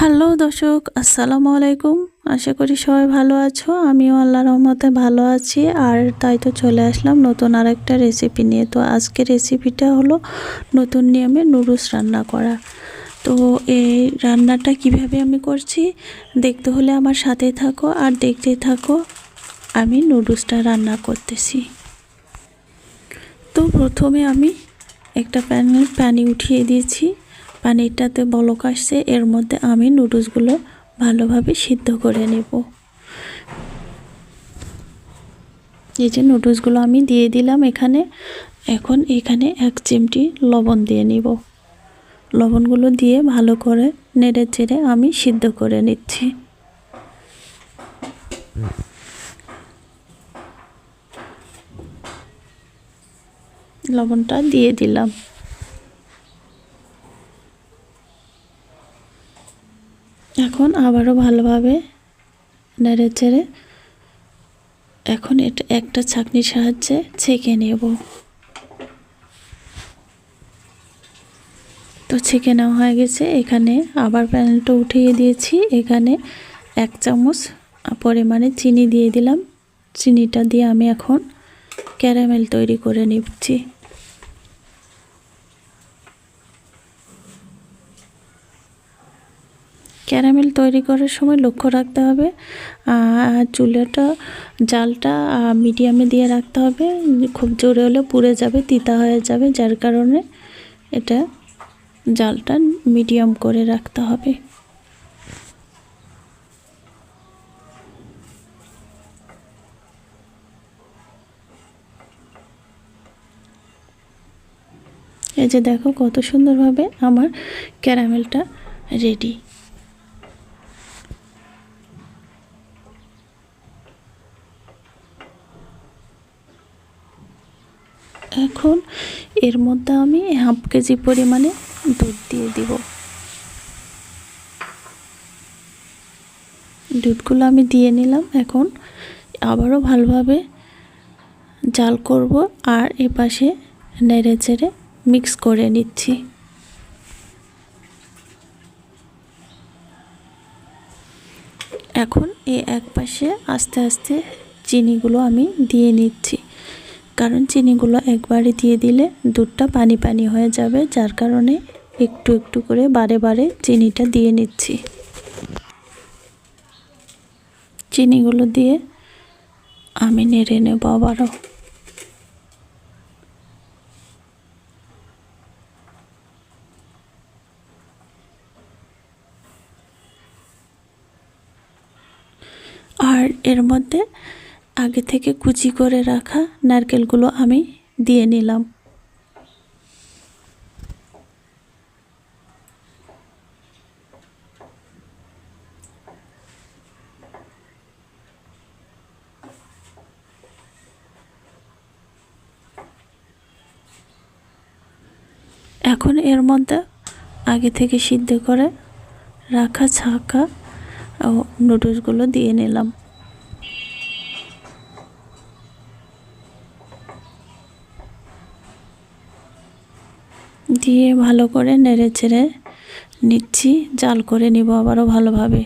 Hello দর্শক, আসসালামু আলাইকুম। আশা করি সবাই ভালো আছো, আমিও আল্লাহ রহমতে ভালো আছি। আর তাই তো চলে আসলাম নতুন আরেকটা রেসিপি নিয়ে। তো আজকে রেসিপিটা হলো নতুন নিয়মে নুডলস রান্না করা। তো এই রান্নাটা কীভাবে আমি করছি, দেখতে হলে আমার সাথে থাকো আর দেখতে থাকো, আমি নুডলসটা রান্না করতেছি। তো প্রথমে আমি একটা প্যানে পানি উঠিয়ে দিয়েছি। পানিটাতে বলক আসছে, এর মধ্যে আমি নুডলসগুলো ভালোভাবে সিদ্ধ করে নেব। এই যে নুডলসগুলো আমি দিয়ে দিলাম এখানে, এখন এখানে এক চিমটি লবণ দিয়ে নিব। লবণগুলো দিয়ে ভালো করে নেড়ে চেড়ে আমি সিদ্ধ করে নিচ্ছি। লবণটা দিয়ে দিলাম। এখন আবারও ভালোভাবে নেড়ে চেড়ে এখন এটা একটা ছাকনির সাহায্যে ছেঁকে নেব। তো ছেঁকে নেওয়া হয়ে গেছে। এখানে আবার প্যানেলটা উঠিয়ে দিয়েছি। এখানে এক চামচ পরিমাণে চিনি দিয়ে দিলাম। চিনিটা দিয়ে আমি এখন ক্যারামেল তৈরি করে নিচ্ছি। ক্যারামেল তৈরি করার সময় লক্ষ্য রাখতে হবে চুলাটা, জালটা মিডিয়ামে দিয়ে রাখতে হবে, খুব জোরে হলে পুড়ে যাবে, তিতা হয়ে যাবে, যার কারণে এটা জালটা মিডিয়াম করে রাখতে হবে। এই যে দেখো কত সুন্দরভাবে আমার ক্যারামেলটা রেডি। এখন এর মধ্যে আমি হাফ কেজি পরিমাণে দুধ দিয়ে দিব। দুধগুলো আমি দিয়ে নিলাম, এখন আবারও ভালোভাবে জাল করব আর এপাশে নেড়ে চেড়ে মিক্স করে নিচ্ছি। এখন এ এক পাশে আস্তে আস্তে চিনিগুলো আমি দিয়ে নিচ্ছি। কারণ চিনিগুলো একবারে দিয়ে দিলে দুধটা পানি পানি হয়ে যাবে, যার কারণে একটু একটু করে বারে বারে চিনিটা দিয়ে নিচ্ছি। চিনিগুলো দিয়ে আমি নেড়ে নেব আবারও। আর এর মধ্যে আগে থেকে কুচি করে রাখা নারকেলগুলো আমি দিয়ে নিলাম। এখন এর মধ্যে আগে থেকে সিদ্ধ করে রাখা ছাকা ও নুডলসগুলো দিয়ে নিলাম। দিয়ে ভালো করে নেড়ে ছেড়ে নিচ্ছি জাল করে নিব আবারও ভালোভাবে।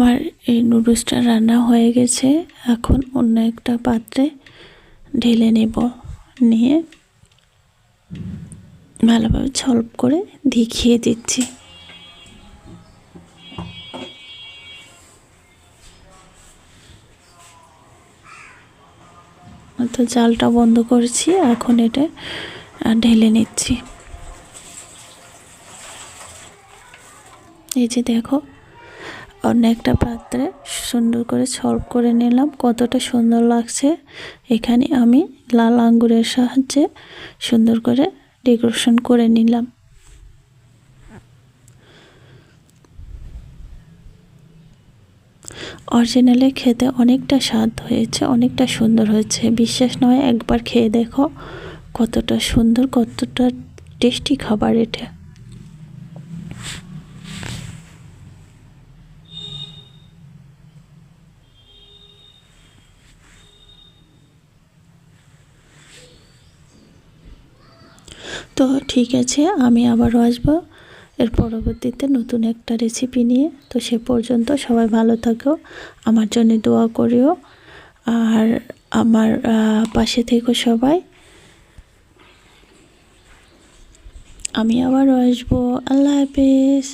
আমার এই নুডলসটা রান্না হয়ে গেছে। এখন অন্য একটা পাত্রে ঢেলে নেব। নিয়ে ভালোভাবে ছল্প করে দেখিয়ে দিচ্ছি। তো জালটা বন্ধ করেছি, এখন এটা ঢেলে নিচ্ছি। এই যে দেখো অন্য একটা পাত্রে সুন্দর করে সলভ করে নিলাম। কতটা সুন্দর লাগছে। এখানে আমি লাল আঙ্গুরের সাহায্যে সুন্দর করে ডেকোরেশন করে নিলাম। অরিজিনালে খেতে অনেকটা স্বাদ হয়েছে, অনেকটা সুন্দর হয়েছে। বিশ্বাস নয়, একবার খেয়ে দেখো কতটা সুন্দর, কতটা টেস্টি খাবার এটা। তো ঠিক আছে, আমি আবারও আসব। এর পরবর্তীতে নতুন একটা রেসিপি নিয়ে। তো সে পর্যন্ত সবাই ভালো থাকো, আমার জন্য দোয়া করিও। আর আমার পাশে থেকো সবাই। আমি আবারও আসব। আল্লাহ হাফিজ।